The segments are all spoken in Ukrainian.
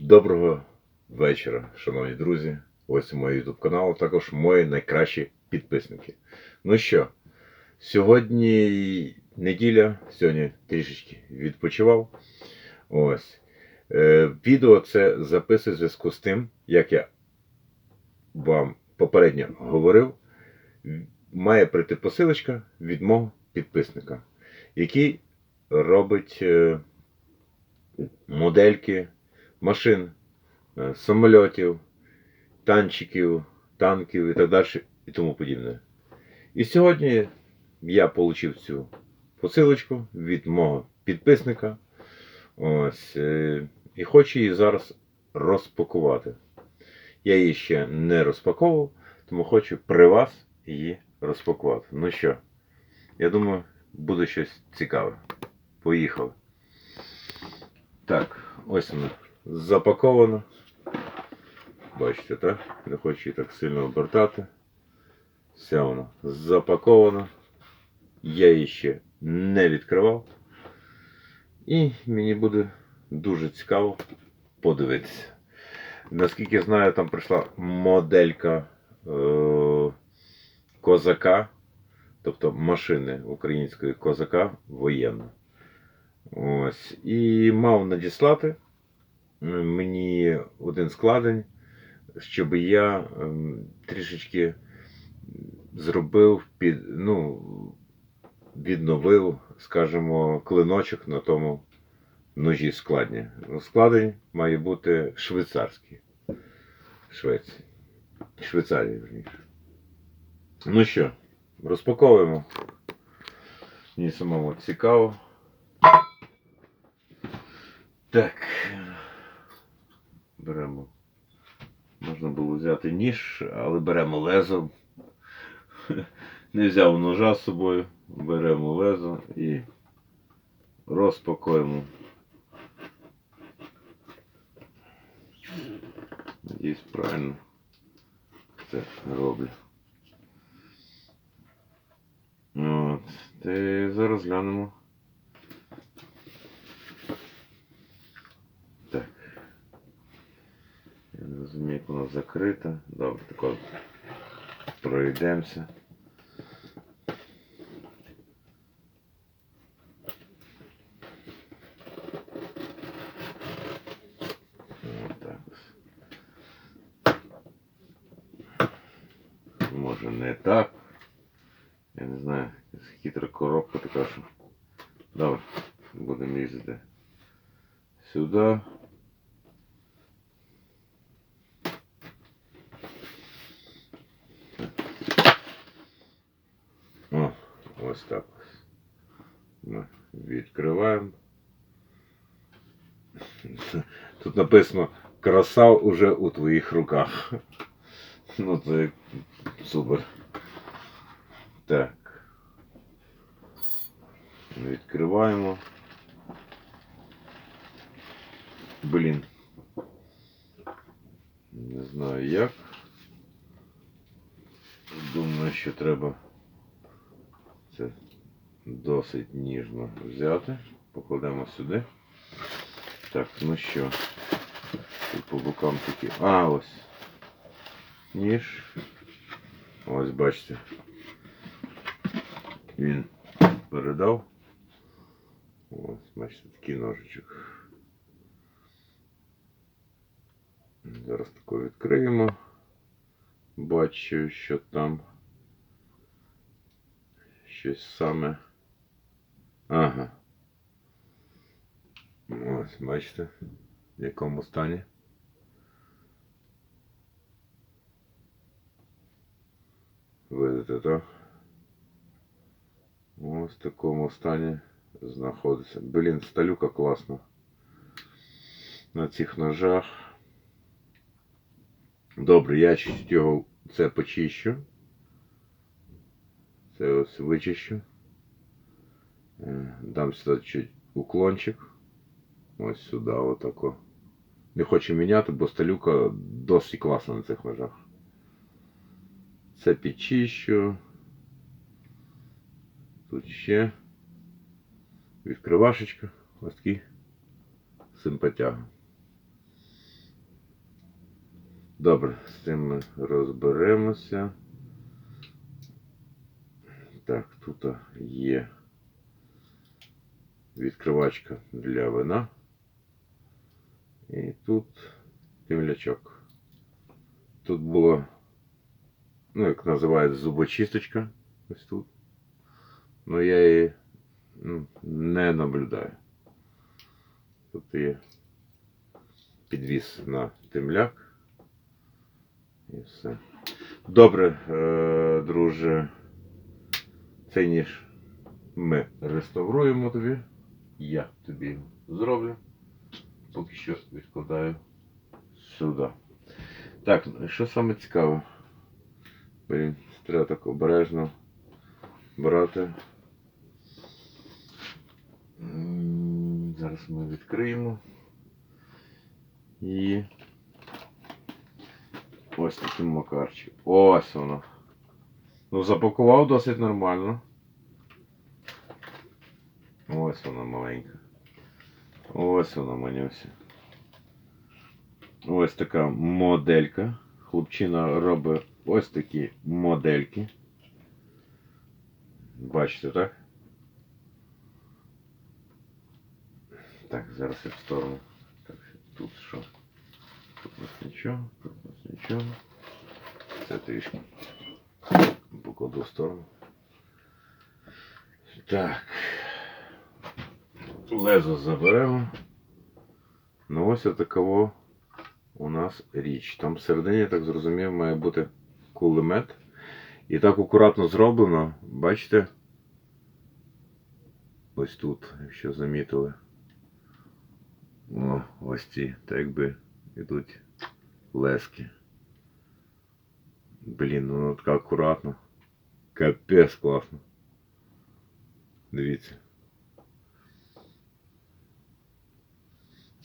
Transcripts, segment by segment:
Доброго вечора, шановні друзі. Ось мій YouTube канал, також мої найкращі підписники. Ну що, сьогодні неділя, сьогодні трішечки відпочивав. Ось. Е, відео це записую в зв'язку з тим, як я вам попередньо говорив, має прийти посилочка від мого підписника, який робить е, модельки машин, е, самольотів, танчиків, танків і так далі і тому подібне. І сьогодні я отримав цю посилочку від мого підписника. Ось, е, і хочу її зараз розпакувати. Я її ще не розпаковував, тому хочу при вас її розпакувати. Ну що, я думаю, буде щось цікаве. Поїхали. Так, ось вона запакована. Бачите, так? Не хочу її так сильно обертати. Вся вона запакована. Я її ще не відкривав. І мені буде дуже цікаво подивитися. Наскільки знаю, там прийшла моделька е- козака, тобто машини української козака воєнна. Ось. І мав надіслати мені один складень, щоб я ем, трішечки зробив під, ну, відновив, скажімо, клиночок на тому ножі складні. Складень має бути швейцарський. Швеції. Швейцарії, верніше. Ну що, розпаковуємо. Мені самому цікаво. Так. Беремо. Можна було взяти ніж, але беремо лезо. Не взяв ножа з собою, беремо лезо і розпакуємо. Надіюсь, правильно це роблю. От. Та зараз глянемо. Так. Я не розумію, як вона закрита. Добре, так пройдемося. Може не так. Я не знаю, хитра коробка така, що. Добре, будемо їздити сюди. О, ось так. Ми відкриваємо. Тут написано краса уже у твоїх руках. Ну це супер. Так. Відкриваємо. Блін. Не знаю як. Думаю, що треба це досить ніжно взяти. Покладемо сюди. Так, ну що. Тут по бокам такі. А, ось. Ніж. Ось бачите. Він передав. Ось, бачите, такий ножичок. Зараз тако відкриємо. Бачу, що там щось саме. Ага. Ось, бачите, в якому стані. Видите, так? Ось в такому стані знаходиться. Блін, сталюка класна. На цих ножах. Добре, я чуть його це почищу. Це ось вичищу. Е, Дам сюди чуть уклончик. Ось сюди, отако. Не хочу міняти, бо сталюка досить класна на цих ножах. Це підчищу. Тут ще відкривашечка. Ось такий симпатяга. Добре, з цим ми розберемося. Так, тут є відкривачка для вина. І тут темлячок. Тут було, ну, як називається, зубочисточка. Ось тут. Ну я її ну, не наблюдаю. Тут є підвіс на темляк. І все. Добре, е, друже. Цей ніж ми реставруємо тобі. Я тобі його зроблю. Поки що відкладаю сюди. Так, що саме цікаве? Блін, треба так обережно брати. Зараз ми відкриємо. І ось таким макарчиком. Ось воно. Ну, запакував досить нормально. Ось вона маленька. Ось вона манюся. Ось така моделька. Хлопчина робить ось такі модельки. Бачите, так? Так, зараз я в сторону. Так, тут що? Тут у нас нічого, тут у нас нічого. Це трішки покладу в сторону. Так. Лезо заберемо. Ну ось такого у нас річ. Там всередині, я так зрозумів, має бути кулемет. І так акуратно зроблено, бачите? Ось тут, якщо замітили. О, ось ці, так якби йдуть лески. Блін, ну воно така акуратно. Капець класно. Дивіться.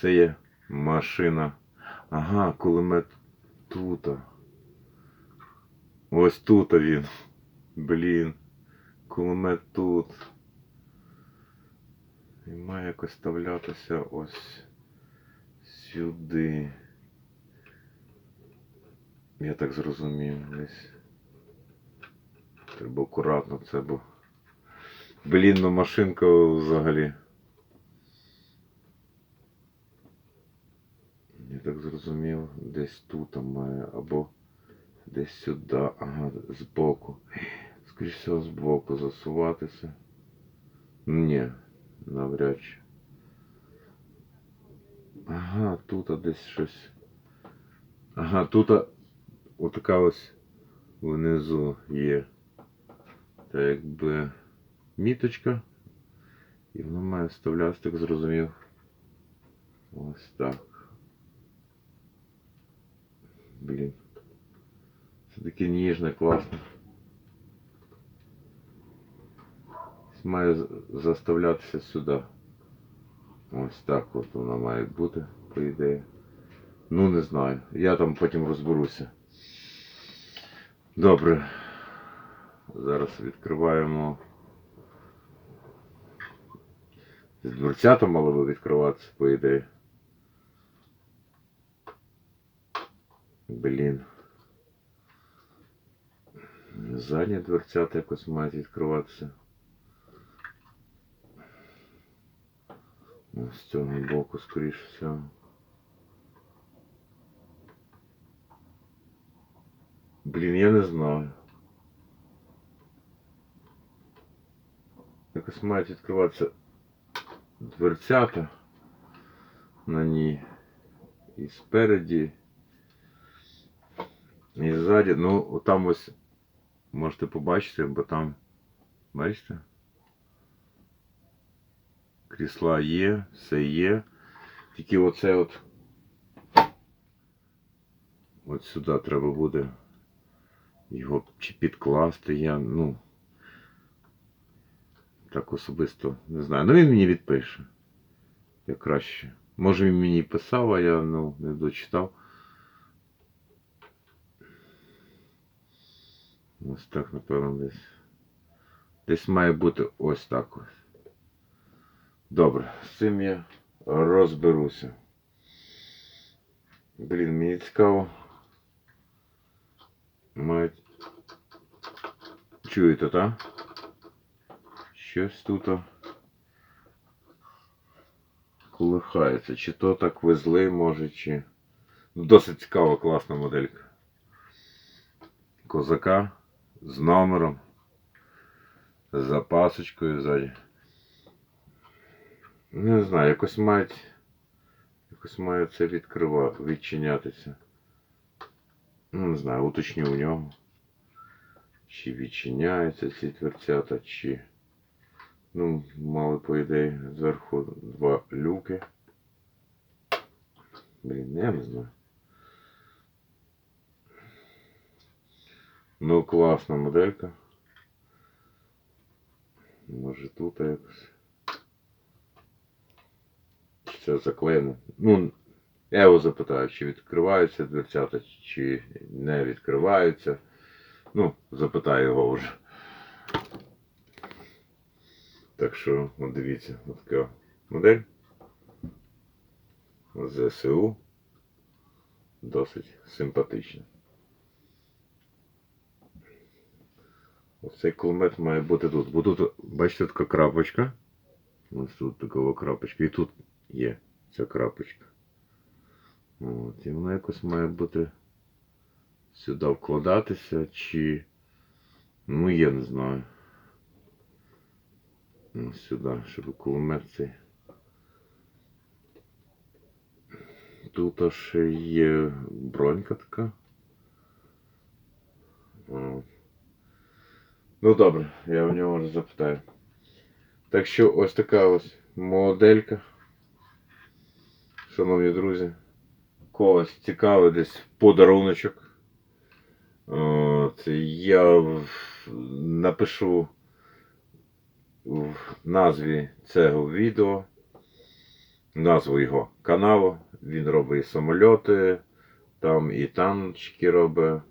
Це є машина. Ага, кулемет тут. Ось тут він. Блін. Кулемет тут. І має якось вставлятися ось сюди. Я так зрозумів десь. Треба акуратно це, бо. Блін, ну машинка взагалі. Я так зрозумів, десь тут має, або десь сюди, ага, збоку. Скоріше всього збоку засуватися. Ні, навряд чи. Ага, тут десь щось. Ага, тут отака ось внизу є. Та якби міточка. І воно має вставлятися, так зрозумів. Ось так. Блін. Це таке ніжне, класне. Має заставлятися сюди. Ось так от вона має бути, по ідеї. Ну не знаю. Я там потім розберуся. Добре. Зараз відкриваємо. З дверцята мало би відкриватися, по ідеї. Блін. Задні дверцята якось мають відкриватися. Ну, З цього боку, скоріше всього. Блін, я не знаю. Якось мають відкриватися дверцята на ній. І спереді. І ззаді. Ну, там ось можете побачити, бо там, бачите? Крісла є, все є. Тільки оце от. От сюди треба буде його чи підкласти. Я, ну. Так особисто не знаю. Ну він мені відпише. Я краще. Може він мені писав, а я ну, не дочитав. Ось так, напевно, десь. Десь має бути ось так ось. Добре, з цим я розберуся. Блін, мені цікаво. мають. Чуєте, так? Щось тут колихається. Чи то так везли, може, чи. Ну, Досить цікава, класна моделька. Козака з номером, з запасочкою ззаді. Не знаю, якось мають. Якось має це відкрива... відчинятися. Ну, не знаю, уточню у нього. Чи відчиняються ці дверцята, чи. Ну, мали, по ідеї, зверху два люки. Блін, не знаю. Ну, класна моделька. Може тут якось. Це заклеєно? Ну, я його запитаю, чи відкриваються дверцята, чи не відкриваються. Ну, запитаю його вже. Так що, от дивіться, от така модель. ЗСУ. Досить симпатична. Оцей кулемет має бути тут. Бо тут, бачите, така крапочка. Ось тут така крапочка. І тут є ця крапочка. От, і вона якось має бути сюди вкладатися, чи. Ну, я не знаю. Ну, сюди, щоб кулемет цей. Тут аж є бронька така. От. Ну добре, я в нього вже запитаю. Так що ось така ось моделька. Шановні друзі. Когось цікавий десь подаруночок. От, я напишу в назві цього відео назву його каналу. Він робить і самольоти, там і танчики робить.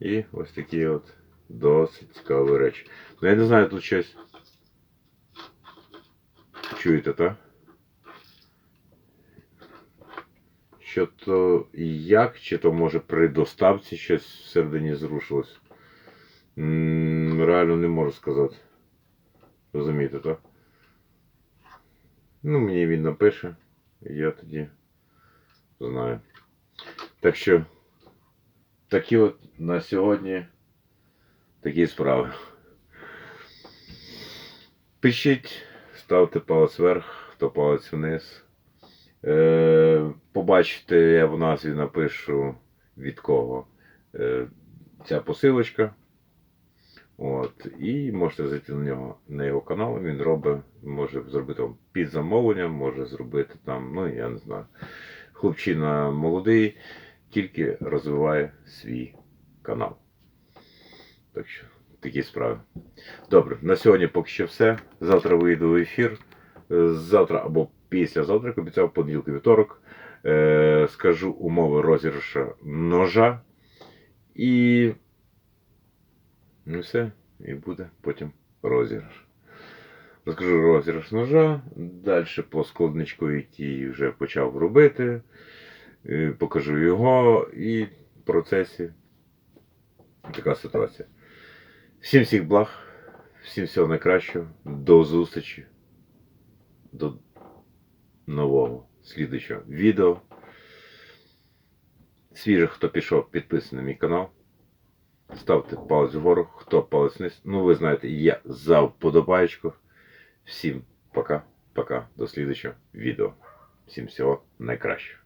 І ось такі от досить цікаві речі. Ну я не знаю, тут щось. Чуєте, так? Що то як, чи то може при доставці щось всередині зрушилось. М, Реально не можу сказати. Розумієте, так? Ну, мені він напише, я тоді знаю. Так що, такі от на сьогодні такі справи. Пишіть, ставте палець вверх, хто палець вниз. Е, побачите, я в назві напишу від кого е, ця посилочка. От, і можете зайти на нього на його канал. Він робить, може зробити вам під замовлення, може зробити там, ну я не знаю. Хлопчина молодий, тільки розвиває свій канал. Так що такі справи. Добре, на сьогодні поки що все. Завтра вийду в ефір. Е, Завтра або післязавтра, як обіцяв, понеділок і вівторок. Е, скажу умови розіграшу ножа. І Ну все, і буде потім розіграш. Розкажу розіграш ножа. Далі по складничку, який вже почав робити. Е, Покажу його і в процесі така ситуація. Всім всіх благ, всім всього найкращого. До зустрічі. До нового слідуючого відео. Свіжих, хто пішов, підписаний на мій канал. Ставте палець вгору, хто палець вниз. Ну, ви знаєте, я за вподобаєчку. Всім пока, пока, до слідчого відео. Всім всього найкращого.